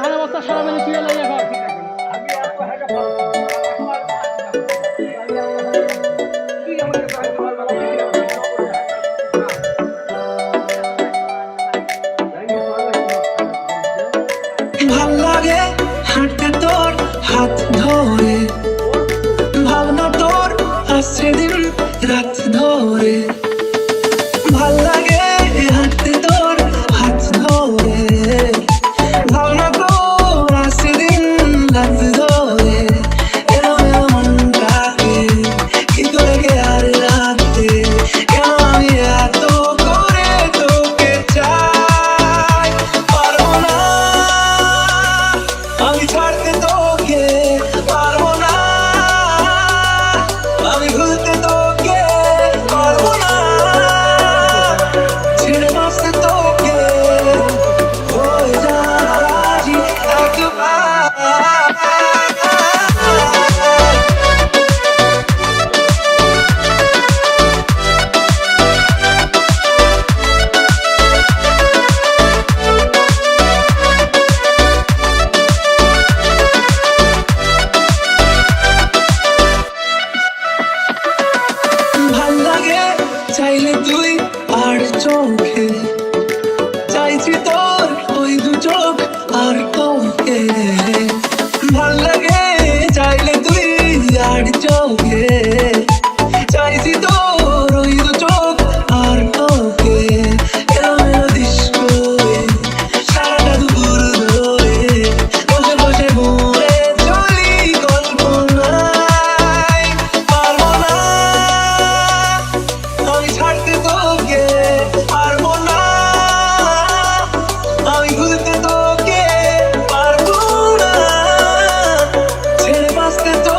ধানের বস্তা সারা মেলে চুয়ে লাগে এখন ভালো লাগে হাঁটতে তোর হাত ধরে। ভাবনা তোর আসছে দিন রাত ধরে। que